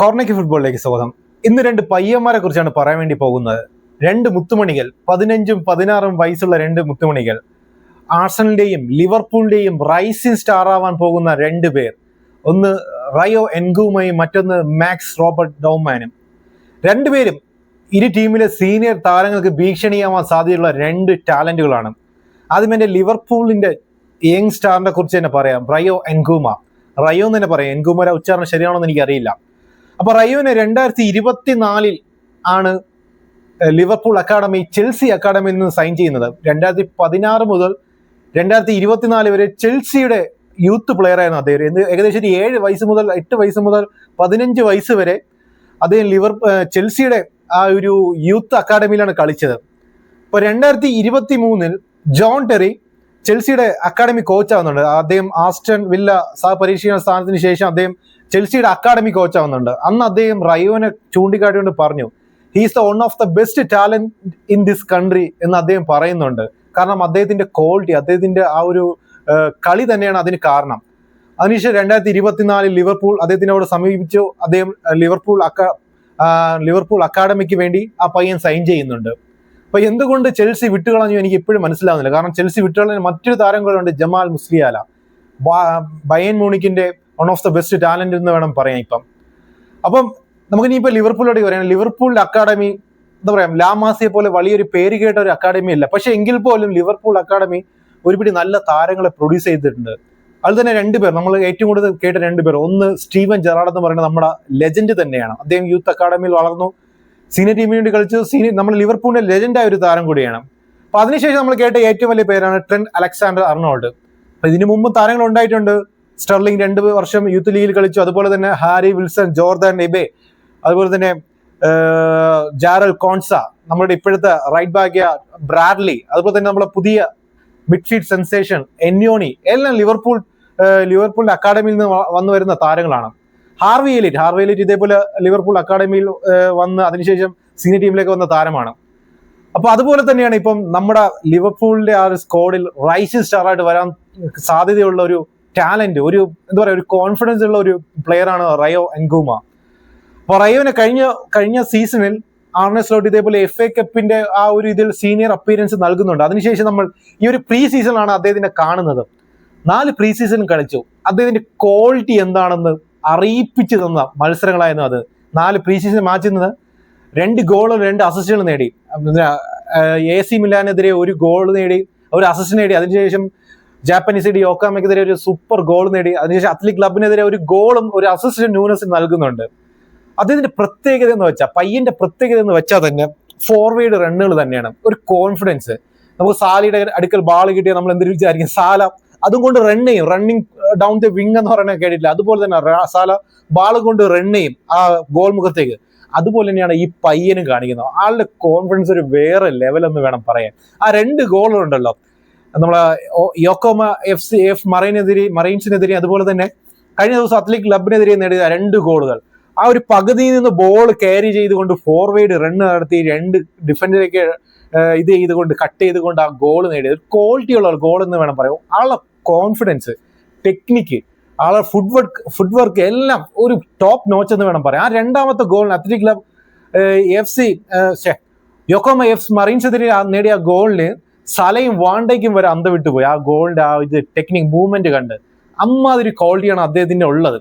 കോർണയ്ക്ക് ഫുട്ബോളിലേക്ക് സ്വാഗതം. ഇന്ന് രണ്ട് പയ്യന്മാരെ കുറിച്ചാണ് പറയാൻ വേണ്ടി പോകുന്നത്. രണ്ട് മുത്തുമണികൾ പതിനഞ്ചും പതിനാറും വയസ്സുള്ള രണ്ട് മുത്തുമണികൾ. ആർസണലിന്റെയും ലിവർപൂളിന്റെയും റൈസിംഗ് സ്റ്റാർ ആവാൻ പോകുന്ന രണ്ട് പേർ. ഒന്ന് റയോ എൻഗൂമയും മറ്റൊന്ന് മാക്സ് റോബർട്ട് ഡോമാനും. രണ്ടുപേരും ഇരു ടീമിലെ സീനിയർ താരങ്ങൾക്ക് ഭീഷണിയാവാൻ സാധ്യതയുള്ള രണ്ട് ടാലന്റുകളാണ്. ആദ്യം എന്റെ ലിവർപൂളിന്റെ യങ് സ്റ്റാറിനെ കുറിച്ച് തന്നെ പറയാം. റയോ എൻഗൂമ റയോ എന്ന് തന്നെ പറയാം. എൻഗൂമയുടെ ഉച്ചാരണം ശരിയാണോ എന്ന് എനിക്കറിയില്ല. അപ്പൊ റയോനെ രണ്ടായിരത്തി ഇരുപത്തിനാലിൽ ആണ് ലിവർപൂൾ അക്കാഡമി ചെൽസി അക്കാഡമിയിൽ നിന്ന് സൈൻ ചെയ്യുന്നത്. രണ്ടായിരത്തി പതിനാറ് മുതൽ രണ്ടായിരത്തി ഇരുപത്തിനാല് വരെ ചെൽസിയുടെ യൂത്ത് പ്ലെയർ ആയിരുന്നു അദ്ദേഹം. എന്ത് ഏകദേശം ഒരു ഏഴ് വയസ്സ് മുതൽ എട്ട് വയസ്സ് മുതൽ പതിനഞ്ച് വയസ്സ് വരെ അദ്ദേഹം ലിവർ ചെൽസിയുടെ ആ ഒരു യൂത്ത് അക്കാഡമിയിലാണ് കളിച്ചത്. ഇപ്പോൾ രണ്ടായിരത്തി ഇരുപത്തി മൂന്നിൽ ജോൺ ടെറി ചെൽസിയുടെ അക്കാഡമി കോച്ച് ആവുന്നുണ്ട്. അദ്ദേഹം ആസ്റ്റൺ വില്ല സഹപരീക്ഷണ സ്ഥാനത്തിന് ശേഷം അദ്ദേഹം ചെൽസിയുടെ അക്കാഡമി കോച്ച് ആവുന്നുണ്ട്. അന്ന് അദ്ദേഹം റയോനെ ചൂണ്ടിക്കാട്ടിക്കൊണ്ട് പറഞ്ഞു he's the one of the best talent in this country എന്ന് അദ്ദേഹം പറയുന്നുണ്ട്. കാരണം അദ്ദേഹത്തിന്റെ ക്വാളിറ്റി അദ്ദേഹത്തിന്റെ ആ ഒരു കളി തന്നെയാണ് അതിന് കാരണം. അതിനുശേഷം രണ്ടായിരത്തി ഇരുപത്തിനാലിൽ ലിവർപൂൾ അദ്ദേഹത്തിനോട് സമീപിച്ചു. അദ്ദേഹം ലിവർപൂൾ അക്കാ ലിവർപൂൾ അക്കാഡമിക്ക് വേണ്ടി ആ പയ്യൻ സൈൻ ചെയ്യുന്നുണ്ട്. അപ്പൊ എന്തുകൊണ്ട് ചെൽസി വിട്ടുകളഞ്ഞു എനിക്ക് ഇപ്പോഴും മനസ്സിലാവുന്നില്ല. കാരണം ചെൽസി വിട്ടുകളഞ്ഞ മറ്റൊരു താരങ്ങളുണ്ട് Jamal Musiala. Bayern മൂണിക്കിന്റെ one of the best talent എന്ന് വേണം പറയാം ഇപ്പം. അപ്പം നമുക്ക് ഇനിയിപ്പോ ലിവർപൂളോട് പറയാം. ലിവർപൂളിന്റെ അക്കാഡമി എന്താ പറയാ ലാമാസിയെ പോലെ വലിയൊരു പേര് കേട്ട ഒരു അക്കാഡമി അല്ല. പക്ഷെ എങ്കിൽ പോലും ലിവർപൂൾ അക്കാഡമി ഒരുപിടി നല്ല താരങ്ങളെ പ്രൊഡ്യൂസ് ചെയ്തിട്ടുണ്ട്. അത് തന്നെ രണ്ടുപേർ നമ്മൾ ഏറ്റവും കൂടുതൽ കേട്ട രണ്ടുപേർ ഒന്ന് സ്റ്റീവൻ ജെറാഡ് എന്ന് പറയുന്നത് നമ്മുടെ ലെജൻഡ് തന്നെയാണ്. അദ്ദേഹം യൂത്ത് അക്കാഡമിയിൽ വളർന്നു. സീനിയർ ടീമിന് വേണ്ടി കളിച്ചു. സീനിയർ നമ്മുടെ ലിവർപൂളിന്റെ ലെജൻഡായ ഒരു താരം കൂടിയാണ്. അപ്പൊ അതിനുശേഷം നമ്മൾ കേട്ട ഏറ്റവും വലിയ പേരാണ് ട്രെൻഡ് അലക്സാണ്ടർ അർണോൾഡ്. അപ്പൊ ഇതിനു മുമ്പ് താരങ്ങൾ ഉണ്ടായിട്ടുണ്ട്. സ്റ്റെർലിംഗ് രണ്ട് വർഷം യൂത്ത് ലീഗിൽ കളിച്ചു. അതുപോലെ തന്നെ ഹാരി വിൽസൺ ജോർദാൻ എബെ അതുപോലെ തന്നെ ജാരൽ കോൺസ നമ്മുടെ ഇപ്പോഴത്തെ റൈറ്റ് ബാക്ക് ബ്രാഡ്ലി അതുപോലെ തന്നെ നമ്മുടെ പുതിയ മിഡ്ഫീൽഡ് സെൻസേഷൻ എന്യോണി എല്ലാം ലിവർപൂൾ ലിവർപൂളിന്റെ അക്കാഡമിയിൽ നിന്ന് വന്നു വരുന്ന താരങ്ങളാണ്. ഹാർവി എലിറ്റ് ഹാർവി എലിറ്റ് ഇതേപോലെ ലിവർപൂൾ അക്കാഡമിയിൽ വന്ന് അതിനുശേഷം സീനിയർ ടീമിലേക്ക് വന്ന താരമാണ്. അപ്പൊ അതുപോലെ തന്നെയാണ് ഇപ്പം നമ്മുടെ ലിവർപൂളിന്റെ ആ ഒരു സ്കോഡിൽ റൈസിംഗ് സ്റ്റാർ ആയിട്ട് വരാൻ സാധ്യതയുള്ള ഒരു ടാലന്റ് ഒരു എന്താ പറയാ ഒരു കോൺഫിഡൻസ് ഉള്ള ഒരു പ്ലെയറാണ് റയോ എൻഗൂമ. അപ്പൊ റയോനെ കഴിഞ്ഞ കഴിഞ്ഞ സീസണിൽ ആർണെ സ്ലോട്ട് ഇതേപോലെ എഫ് എ കപ്പിന്റെ ആ ഒരു ഇതിൽ സീനിയർ അപ്പിയറൻസ് നൽകുന്നുണ്ട്. അതിനുശേഷം നമ്മൾ ഈ ഒരു പ്രീ സീസണാണ് അദ്ദേഹത്തിനെ കാണുന്നത്. നാല് പ്രീ സീസൺ കളിച്ചു. അദ്ദേഹത്തിന്റെ ക്വാളിറ്റി എന്താണെന്ന് അറിയിപ്പിച്ചു തന്ന മത്സരങ്ങളായിരുന്നു അത്. നാല് പ്രീ സീസൺ മാച്ചിൽ നിന്ന് രണ്ട് ഗോളും രണ്ട് അസിസ്റ്റുകൾ നേടി. എ സി മിലാനെതിരെ ഒരു ഗോൾ നേടി ഒരു അസിസ്റ്റ് നേടി. അതിനുശേഷം ജാപ്പനീസ് യോക്കാമയ്ക്കെതിരെ ഒരു സൂപ്പർ ഗോൾ നേടി. അതിനുശേഷം അത്ലറ്റിക് ക്ലബിനെതിരെ ഒരു ഗോളും ഒരു അസിസ്റ്റ് ന്യൂനസ് നൽകുന്നുണ്ട്. അദ്ദേഹത്തിന്റെ പ്രത്യേകത എന്ന് വെച്ചാൽ പയ്യന്റെ പ്രത്യേകത എന്ന് വെച്ചാൽ തന്നെ ഫോർവേഡ് റണ്ണുകൾ തന്നെയാണ്. ഒരു കോൺഫിഡൻസ് നമുക്ക് സാലിയുടെ അടുക്കൽ ബാൾ കിട്ടിയാൽ നമ്മൾ എന്തൊരു വിചാരിക്കും? സാല അതും കൊണ്ട് റൺ ചെയ്യും. റണ്ണിങ് ഡൗൺ ദ വിങ് എന്ന് പറയുന്നത് കേട്ടിട്ടില്ല. അതുപോലെ തന്നെ സാല ബാൾ കൊണ്ട് റൺ ചെയ്യും ആ ഗോൾ മുഖത്തേക്ക്. അതുപോലെ തന്നെയാണ് ഈ പയ്യനും കാണിക്കുന്നത്. ആളുടെ കോൺഫിഡൻസ് ഒരു വേറെ ലെവൽ എന്ന് വേണം പറയാൻ. ആ രണ്ട് ഗോളുണ്ടല്ലോ നമ്മളെ യോക്കോമ എഫ് സി എഫ് മറൈനെതിരെ മറൈൻസിനെതിരെ അതുപോലെ തന്നെ കഴിഞ്ഞ ദിവസം അത്ലറ്റിക് ക്ലബിനെതിരെ നേടിയ രണ്ട് ഗോളുകൾ. ആ ഒരു പകുതിയിൽ നിന്ന് ബോൾ ക്യാരി ചെയ്തുകൊണ്ട് ഫോർവേഡ് റൺ നടത്തി രണ്ട് ഡിഫൻഡിലേക്ക് ഇത് ചെയ്തുകൊണ്ട് കട്ട് ചെയ്തുകൊണ്ട് ആ ഗോൾ നേടിയത് ക്വാളിറ്റി ഉള്ള ഗോൾ എന്ന് വേണം പറയാം ആളുടെ കോൺഫിഡൻസ് ടെക്നിക്ക് ആളെ ഫുഡ് വർക്ക് ഫുഡ് വർക്ക് എല്ലാം ഒരു ടോപ്പ് നോച്ച് എന്ന് വേണം പറയാം ആ രണ്ടാമത്തെ ഗോളിന് Athletic club F C Yokohama F Marinos ആ നേടിയ ഗോളിന് സലയും വാണ്ടയ്ക്കും വരെ അന്ത വിട്ടുപോയി. ആ ഗോളിന്റെ ആ ഇത് ടെക്നിക് മൂവ്മെന്റ് കണ്ട് അമ്മാതിരി ക്വാളിറ്റിയാണ് അദ്ദേഹത്തിന്റെ ഉള്ളത്.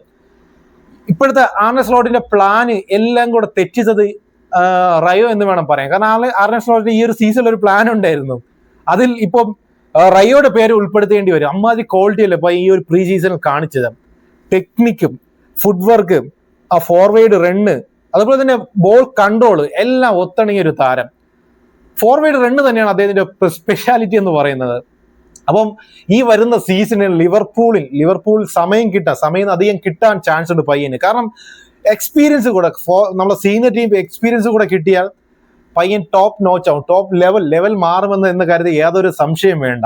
ഇപ്പോഴത്തെ ആർണസ്ലോട്ടിന്റെ പ്ലാന് എല്ലാം കൂടെ തെറ്റിച്ചത് റയോ എന്ന് വേണം പറയാൻ. കാരണം ആർണസ്ലോട്ടിന്റെ ആർണ ഈ ഒരു സീസണിൽ ഒരു പ്ലാൻ ഉണ്ടായിരുന്നു. അതിൽ ഇപ്പം റയോയുടെ പേര് ഉൾപ്പെടുത്തേണ്ടി വരും. അമ്മാതിരി ക്വാളിറ്റി അല്ലേ ഇപ്പൊ ഈ ഒരു പ്രീ സീസണിൽ കാണിച്ചത്. ടെക്നിക്കും ഫുഡ് വർക്ക് ആ ഫോർവേഡ് റണ്ണ് അതുപോലെ തന്നെ ബോൾ കൺട്രോൾ എല്ലാം ഒത്തണങ്ങിയ ഒരു താരം. ഫോർവേഡ് റണ്ണ് തന്നെയാണ് അദ്ദേഹത്തിന്റെ സ്പെഷ്യാലിറ്റി എന്ന് പറയുന്നത്. അപ്പം ഈ വരുന്ന സീസണിൽ ലിവർപൂളിൽ ലിവർപൂൾ സമയം കിട്ടാൻ സമയം അധികം കിട്ടാൻ ചാൻസ് ഉണ്ട് പയ്യന്. കാരണം എക്സ്പീരിയൻസ് കൂടെ നമ്മളെ സീനിയർ ടീം എക്സ്പീരിയൻസ് കൂടെ കിട്ടിയാൽ പയ്യൻ ടോപ്പ് നോച്ച് ആവും. ടോപ്പ് ലെവൽ ലെവൽ മാറുമെന്ന് എന്ന് കരുതി യാതൊരു സംശയം വേണ്ട.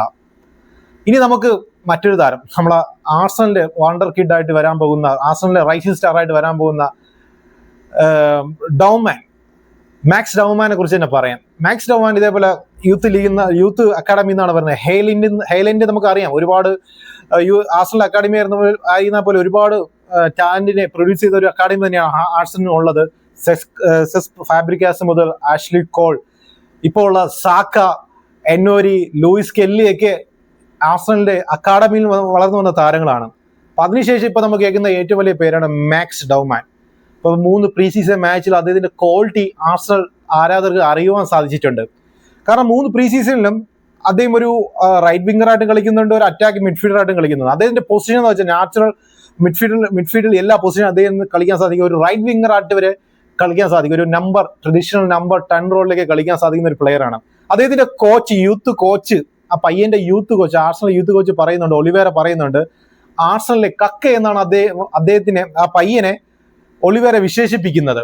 ഇനി നമുക്ക് മറ്റൊരു താരം. നമ്മളെ ആർസണലിന്റെ വാണ്ടർ കിഡ് ആയിട്ട് വരാൻ പോകുന്ന ആർസണലിന്റെ റൈസിംഗ് സ്റ്റാർ ആയിട്ട് വരാൻ പോകുന്ന ഡൗമാൻ മാക്സ് ഡൗമാനെ കുറിച്ച് തന്നെ പറയാം. മാക്സ് ഡൗമാൻ ഇതേപോലെ യൂത്ത് ലീഗിൽ നിന്ന് യൂത്ത് അക്കാഡമി എന്നാണ് പറയുന്നത്. ഹെയ്ലിൻഡ് ഹെയ്‌ലൻഡ് നമുക്കറിയാം. ഒരുപാട് യു ആർസണൽ അക്കാഡമി ആയിരുന്ന ആയിരുന്ന പോലെ ഒരുപാട് ടാലന്റിനെ പ്രൊഡ്യൂസ് ചെയ്ത ഒരു അക്കാഡമി തന്നെയാണ് ആർട്സിന് ഉള്ളത്. സെസ് ഫാബ്രിക്കാസ് മുതൽ ആഷ്ലി കോൾ ഇപ്പോൾ ഉള്ള സാക്ക എന്നോരി ലൂയിസ് കെല്ലി ഒക്കെ ആർസണലിന്റെ അക്കാഡമിയിൽ വളർന്നു വന്ന താരങ്ങളാണ്. അപ്പൊ അതിനുശേഷം ഇപ്പൊ നമുക്ക് കേൾക്കുന്ന ഏറ്റവും വലിയ പേരാണ് മാക്സ് ഡൗമാൻ മൂന്ന് പ്രീ സീസൺ മാച്ചിൽ അദ്ദേഹത്തിന്റെ ക്വാളിറ്റി ആർസണൽ ആരാധകർക്ക് അറിയുവാൻ സാധിച്ചിട്ടുണ്ട്. കാരണം മൂന്ന് പ്രീ സീസണിലും അദ്ദേഹം ഒരു റൈറ്റ് വിംഗറായിട്ടും കളിക്കുന്നുണ്ട് ഒരു അറ്റാക്ക് മിഡ്ഫീൽഡറായിട്ടും കളിക്കുന്നുണ്ട്. അദ്ദേഹത്തിന്റെ പൊസിഷൻ എന്ന് വെച്ചാൽ നാച്ചുറൽ മിഡ്ഫീൽഡിൽ മിഡ്ഫീൽഡിൽ എല്ലാ പൊസിഷനും അദ്ദേഹം കളിക്കാൻ സാധിക്കും. ഒരു റൈറ്റ് വിംഗർ ആയിട്ട് വരെ കളിക്കാൻ സാധിക്കും. ഒരു നമ്പർ ട്രഡീഷണൽ നമ്പർ ടെൻ റോളിലേക്ക് കളിക്കാൻ സാധിക്കുന്ന ഒരു പ്ലെയർ ആണ്. അദ്ദേഹത്തിന്റെ കോച്ച് യൂത്ത് കോച്ച് ആ പയ്യന്റെ youth coach Arsenal youth coach പറയുന്നുണ്ട് ഒലിവേര പറയുന്നുണ്ട് ആർസണലിലെ കക്ക എന്നാണ് അദ്ദേഹം അദ്ദേഹത്തിനെ ആ പയ്യനെ ഒലിവേര വിശേഷിപ്പിക്കുന്നത്.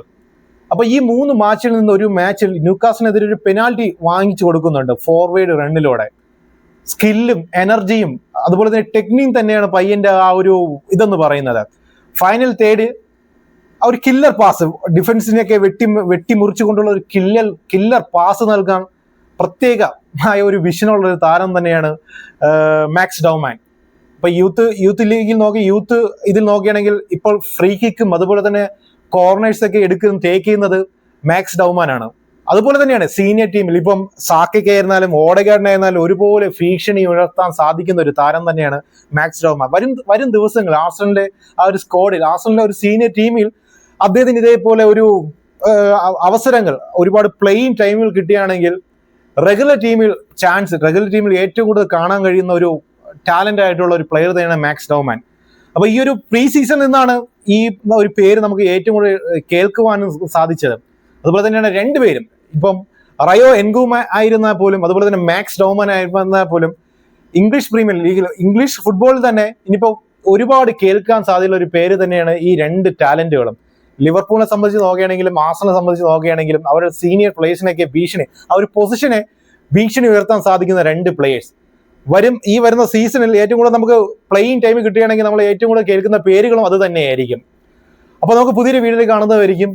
അപ്പൊ ഈ മൂന്ന് മാച്ചിൽ നിന്ന് ഒരു മാച്ചിൽ ന്യൂക്കാസിനെതിരെ ഒരു പെനാൽറ്റി വാങ്ങിച്ചു കൊടുക്കുന്നുണ്ട് ഫോർവേഡ് റണ്ണിലൂടെ സ്കില്ലും എനർജിയും അതുപോലെ തന്നെ ടെക്നിക്കും തന്നെയാണ് പയ്യന്റെ ആ ഒരു ഇതെന്ന് പറയുന്നത്. ഫൈനൽ തേർഡ് ആ ഒരു കില്ലർ പാസ് ഡിഫൻസിനെയൊക്കെ വെട്ടി വെട്ടി മുറിച്ചുകൊണ്ടുള്ള ഒരു കില്ലർ കില്ലർ പാസ് നൽകാൻ പ്രത്യേകമായ ഒരു വിഷനുള്ള ഒരു താരം തന്നെയാണ് മാക്സ് ഡൗമാൻ. ഇപ്പൊ യൂത്ത് യൂത്ത് ലീഗിൽ നോക്കി യൂത്ത് ഇതിൽ നോക്കുകയാണെങ്കിൽ ഇപ്പോൾ ഫ്രീ കിക്കും അതുപോലെ തന്നെ കോർണേഴ്സ് ഒക്കെ എടുക്കുന്ന ടേക്ക് ചെയ്യുന്നത് മാക്സ് ഡൗമാൻ ആണ്. അതുപോലെ തന്നെയാണ് സീനിയർ ടീമിൽ ഇപ്പം സാക്കിക്കായിരുന്നാലും ഓടഗാർഡിനായിരുന്നാലും ഒരുപോലെ ഭീഷണി ഉയർത്താൻ സാധിക്കുന്ന ഒരു താരം തന്നെയാണ് മാക്സ് ഡൗമാൻ വരും വരും ദിവസങ്ങൾ ആർസണലിന്റെ ആ ഒരു സ്ക്വാഡിൽ ആർസണലിന്റെ ഒരു സീനിയർ ടീമിൽ അദ്ദേഹത്തിന് ഇതേപോലെ ഒരു അവസരങ്ങൾ ഒരുപാട് പ്ലെയിൻ ടൈമിൽ കിട്ടുകയാണെങ്കിൽ റെഗുലർ ടീമിൽ ചാൻസ് റെഗുലർ ടീമിൽ ഏറ്റവും കൂടുതൽ കാണാൻ കഴിയുന്ന ഒരു ടാലന്റ് ആയിട്ടുള്ള ഒരു പ്ലെയർ തന്നെയാണ് മാക്സ് ഡൗമാൻ. അപ്പൊ ഈ ഒരു പ്രീ സീസൺ നിന്നാണ് ഈ ഒരു പേര് നമുക്ക് ഏറ്റവും കൂടുതൽ കേൾക്കുവാനും സാധിച്ചത്. അതുപോലെ തന്നെയാണ് രണ്ടുപേരും ഇപ്പം റയോ എൻഗൂമ ആയിരുന്നാൽ പോലും അതുപോലെ തന്നെ മാക്സ് ഡോമൻ ആയിരുന്നാൽ പോലും ഇംഗ്ലീഷ് പ്രീമിയർ ലീഗിൽ ഇംഗ്ലീഷ് ഫുട്ബോളിൽ തന്നെ ഇനിയിപ്പോൾ ഒരുപാട് കേൾക്കാൻ സാധ്യതയുള്ള ഒരു പേര് തന്നെയാണ് ഈ രണ്ട് ടാലന്റുകളും. ലിവർപൂളിനെ സംബന്ധിച്ച് നോക്കുകയാണെങ്കിലും ആസനെ സംബന്ധിച്ച് നോക്കുകയാണെങ്കിലും അവരുടെ സീനിയർ പ്ലേയേഴ്സിനെയൊക്കെ ഭീഷണി ആ ഒരു പൊസിഷനെ ഭീഷണി ഉയർത്താൻ സാധിക്കുന്ന രണ്ട് പ്ലേയേഴ്സ് വരും ഈ വരുന്ന സീസണിൽ ഏറ്റവും കൂടുതൽ നമുക്ക് പ്ലെയിൻ ടൈം കിട്ടുകയാണെങ്കിൽ നമ്മൾ ഏറ്റവും കൂടുതൽ കേൾക്കുന്ന പേരുകളും അത് തന്നെയായിരിക്കും. അപ്പോൾ നമുക്ക് പുതിയൊരു വീഡിയോയിൽ കാണുന്നതായിരിക്കും.